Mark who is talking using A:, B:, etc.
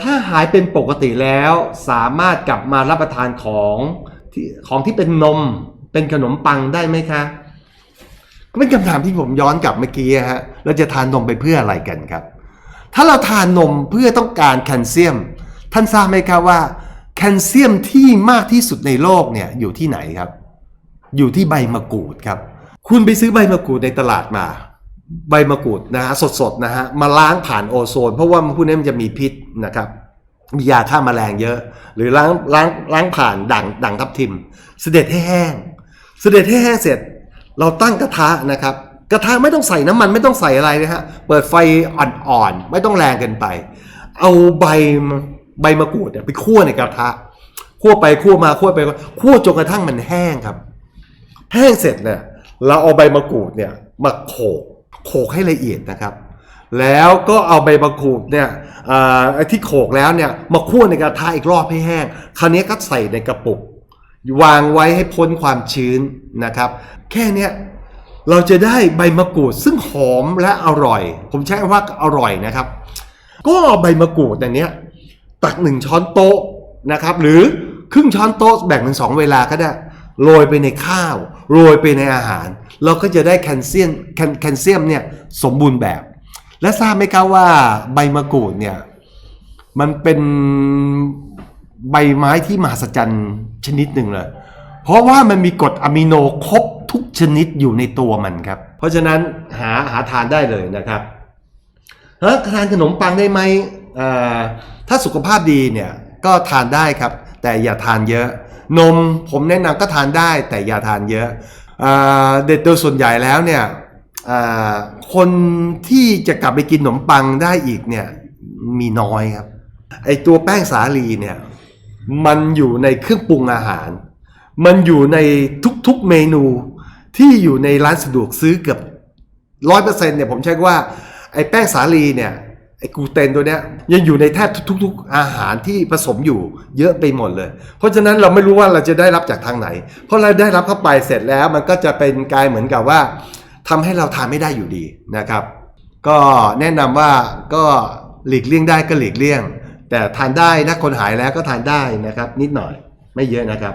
A: ถ้าหายเป็นปกติแล้วสามารถกลับมารับประทานของที่ของที่เป็นนมเป็นขนมปังได้ไหมคะก็เป็นคำถามที่ผมย้อนกลับเมื่อกี้ฮะเราจะทานนมไปเพื่ออะไรกันครับ ถ้าเราทานนมเพื่อต้องการแคลเซียม ท่านทราบไหมครับว่า แคลเซียมที่มากที่สุดในโลกเนี่ยอยู่ที่ไหนครับ อยู่ที่ใบมะกรูดครับ คุณไปซื้อใบมะกรูดในตลาดมา ใบมะกรูดนะฮะสดๆนะฮะมาล้างผ่านโอโซน เพราะว่าพวกนี้มันจะมีพิษนะครับมียาฆ่าแมลงเยอะ หรือล้างล้างล้างผ่านด่างด่างทับทิม เสด็จให้แห้ง เสด็จให้แห้งเสร็จ เราตั้งกระทะนะครับ กระทะไม่ต้องใส่น้ำมันไม่ต้องใส่อะไรนะฮะเปิดไฟอ่อนๆ ไม่ต้องแรงเกินไป เอาใบใบมะกรูดเนี่ยไปคั่วในกระทะคั่วไปคั่วมาคั่วไปคั่วจนกระทั่งมันแห้งครับ แห้งเสร็จเนี่ยเราเอาใบมะกรูดเนี่ยมาโขก โขกให้ละเอียดนะครับ แล้วก็เอาใบมะกรูดเนี่ยที่โขกแล้วเนี่ยมาคั่วในกระทะอีกรอบให้แห้ง คราวนี้ก็ใส่ในกระปุก วางไว้ให้พ้นความชื้นนะครับ แค่นี้เราจะได้ใบมะกรูดซึ่งหอมและอร่อย ผมใช้คำว่าอร่อยนะครับ ก็เอาใบมะกรูดอันเนี้ยตักหนึ่งช้อนโต๊ะนะครับ หรือครึ่งช้อนโต๊ะแบ่งเป็นสองเวลาก็ได้โรยไปในข้าว โรยไปในอาหาร เราก็จะได้แคลเซียมแคลเซียมเนี่ยสมบูรณ์แบบ และทราบไหมครับว่าใบมะกรูดเนี่ยมันเป็นใบไม้ที่มหัศจรรย์ชนิดหนึ่งเลย เพราะว่ามันมีกรดอะมิโนครบทุกชนิดอยู่ในตัวมันครับ เพราะฉะนั้นหาหาทานได้เลยนะครับเฮ้ทานขนมปังได้ไหมถ้าสุขภาพดีเนี่ยก็ทานได้ครับ แต่อย่าทานเยอะ นมผมแนะนำก็ทานได้แต่อย่าทานเยอะ เด็ดโดยส่วนใหญ่แล้วเนี่ยคนที่จะกลับไปกินขนมปังได้อีกเนี่ยมีน้อยครับ ไอตัวแป้งสาลีเนี่ยมันอยู่ในเครื่องปรุงอาหาร มันอยู่ในทุกๆเมนูที่อยู่ในร้านสะดวกซื้อเกือบร้อยเปอร์เซ็นต์เนี่ยผมใช้ว่าไอแป้งสาลีเนี่ย กลูเตนตัวเนี้ยยังอยู่ในแทบทุก ๆ อาหารที่ผสมอยู่เยอะไปหมดเลย เพราะฉะนั้นเราไม่รู้ว่าเราจะได้รับจากทางไหน เพราะเราได้รับเข้าไปเสร็จแล้วมันก็จะเป็นกลายเหมือนกับว่าทำให้เราทานไม่ได้อยู่ดีนะครับ ก็แนะนำว่าก็หลีกเลี่ยงได้ก็หลีกเลี่ยง แต่ทานได้นะคนหายแล้วก็ทานได้นะครับ นิดหน่อยไม่เยอะนะครับ